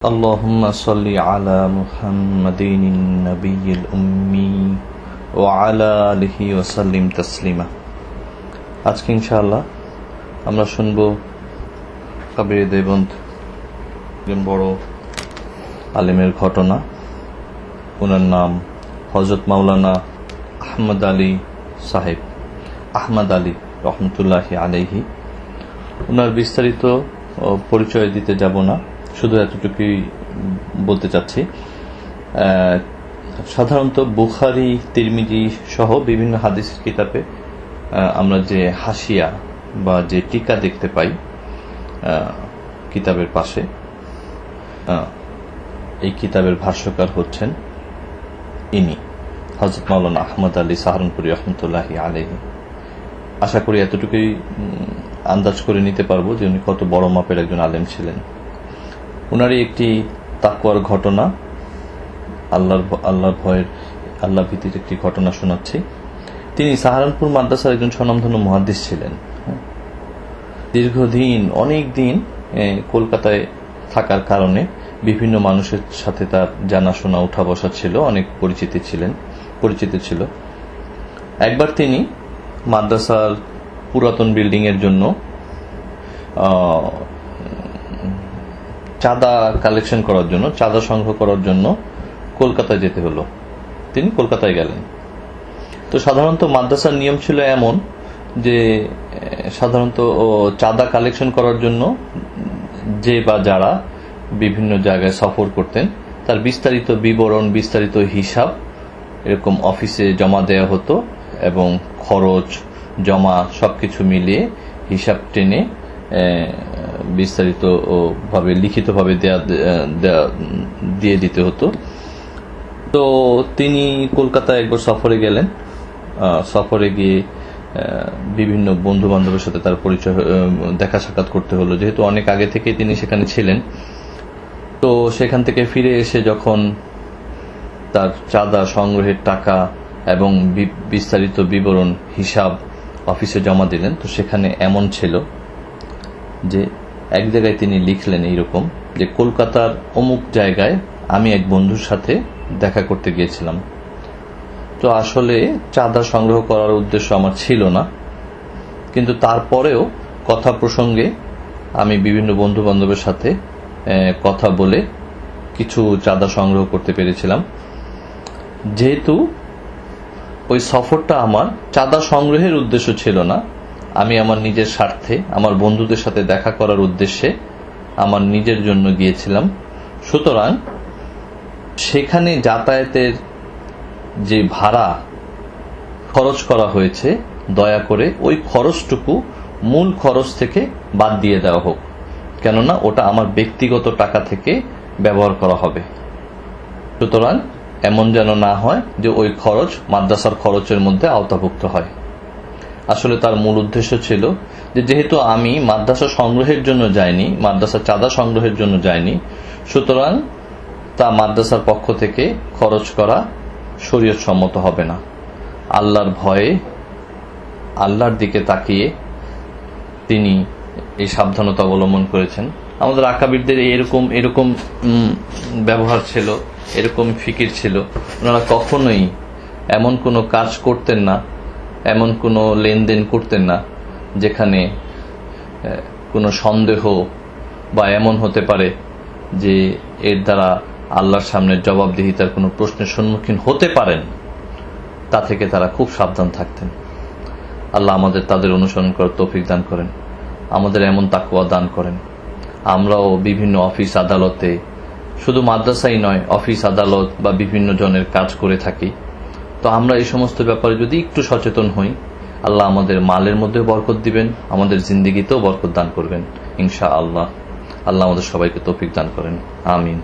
اللهم صل على محمد النبي الأمي وعلى آله وسلم تسليما আজকে ইনশাআল্লাহ আমরা শুনব কাবির দেবন্ত একজন বড় আলেমের ঘটনা ওনার নাম হজরত মাওলানা আহমদ আলী সাহেব আহমদ আলী রহমতুল্লাহি আলাইহি ওনার বিস্তারিত ও, পরিচয় দিতে যাব না শুধু এতটুকুই বলতে চাচ্ছি। সাধারণত বুখারি, তিরমিজি সহ বিভিন্ন হাদিস কিতাবে আমরা যে হাসিয়া বা যে টিকা দেখতে পাই কিতাবের পাশে এই কিতাবের ভাষ্যকার হচ্ছেন ইনি হজরত মাওলানা আহমদ আলী সাহারনপুরি রহমতুল্লাহি আলহী আশা করি এতটুকুই আন্দাজ করে নিতে পারব যে উনি কত বড় মাপের একজন আলেম ছিলেন। উনারই একটি তাকুয়ার ঘটনা। আল্লাহর আল্লাহর ভয়ের, আল্লাহ ভীতির একটি ঘটনা শোনাচ্ছি। তিনি সাহারানপুর মাদ্রাসার একজন স্বনামধন্য মহাদ্দিস ছিলেন। দীর্ঘদিন অনেক দিন কলকাতায় থাকার কারণে বিভিন্ন মানুষের সাথে তার জানাশোনা উঠা বসা ছিল, অনেক পরিচিতি ছিলেন, পরিচিত ছিল। একবার তিনি মাদ্রাসার পুরাতন বিল্ডিং এর জন্য চাঁদা কালেকশন করার জন্য, চাঁদা সংগ্রহ করার জন্য কলকাতায় যেতে হলো। তিনি কলকাতায় গেলেন। তো সাধারণত মাদ্রাসার নিয়ম ছিল এমন যে সাধারণত চাঁদা কালেকশন করার জন্য যে বা যারা বিভিন্ন জায়গায় সফর করতেন, তার বিস্তারিত বিবরণ, বিস্তারিত হিসাব এরকম অফিসে জমা দেওয়া হতো এবং খরচ, জমা সবকিছু মিলিয়ে হিসাব টেনে এ, বিস্তারিত ও ভাবে লিখিতভাবে দেয়া দেয়া- দিতে হতো। তো তিনি কলকাতায় একবার সফরে গেলেন। সফরে গিয়ে বিভিন্ন বন্ধু বান্ধবের সাথে তার পরিচয় দেখা সাক্ষাৎ করতে হলো। যেহেতু অনেক আগে থেকেই তিনি সেখানে ছিলেন। তো সেখান থেকে ফিরে এসে যখন তার চাঁদা সংগ্রহের টাকা এবং বিস্তারিত বিবরণ হিসাব অফিসে জমা দিলেন তো সেখানে এমন ছিল যে এক জায়গায় তিনি লিখলেন এইরকম যে, কলকাতার অমুক জায়গায় আমি এক বন্ধুর সাথে দেখা করতে গিয়েছিলাম। তো আসলে চাঁদা সংগ্রহ করার উদ্দেশ্য আমার ছিল না। কিন্তু তারপরেও কথা প্রসঙ্গে আমি বিভিন্ন বন্ধু বান্ধবের সাথে কথা বলে কিছু চাঁদা সংগ্রহ করতে পেরেছিলাম। যেহেতু ওই সফরটা আমার, চাঁদা সংগ্রহের উদ্দেশ্য ছিল না আমি আমার নিজের স্বার্থে, আমার বন্ধুদের সাথে দেখা করার উদ্দেশ্যে আমার নিজের জন্য গিয়েছিলাম। সুতরাং সেখানে যাতায়াতের যে ভাড়া খরচ করা হয়েছে, দয়া করে ওই খরচটুকু মূল খরচ থেকে বাদ দিয়ে দেওয়া হোক। কেননা ওটা আমার ব্যক্তিগত টাকা থেকে ব্যবহার করা হবে। সুতরাং এমন যেন না হয় যে ওই খরচ মাদ্রাসার খরচের মধ্যে আওতাভুক্ত হয়। আসলে তার মূল উদ্দেশ্য ছিল যে যেহেতু আমি মাদ্রাসা সংগ্রহের জন্য যাইনি, মাদ্রাসা চাঁদা সংগ্রহের জন্য যাইনি, সুতরাং তা মাদ্রাসার পক্ষ থেকে খরচ করা শরীয়ত সম্মত হবে না। আল্লাহর ভয়ে, আল্লাহর দিকে তাকিয়ে তিনি এই সাবধানতা অবলম্বন করেছেন। আমাদের আকাবিরদের এরকম এরকম ব্যবহার ছিল, এরকম ফিকির ছিল। ওনারা কখনোই এমন কোনো কাজ করতেন না এমন কোনো লেনদেন করতেন না, যেখানে কোনো সন্দেহ বা এমন হতে পারে যে এর দ্বারা আল্লাহর সামনে জবাবদিহিতার কোনো প্রশ্নের সম্মুখীন হতে পারেন। তা থেকে তারা খুব সাবধান থাকতেন। আল্লাহ আমাদের তাদের অনুসরণ করার তৌফিক দান করেন। আমাদের এমন তাকুয়া দান করেন। আমরাও বিভিন্ন অফিস আদালতে, শুধু মাদ্রাসাই নয়, অফিস আদালত বা বিভিন্ন জনের কাজ করে থাকি। তো আমরা এই সমস্ত ব্যাপারে যদি একটু সচেতন হই, আল্লাহ আমাদের মালের মধ্যে বরকত দিবেন, আমাদের জিন্দিগিতেও বরকত দান করবেন ইনশা আল্লাহ আল্লাহ আমাদের সবাইকে তৌফিক দান করেন। আমিন।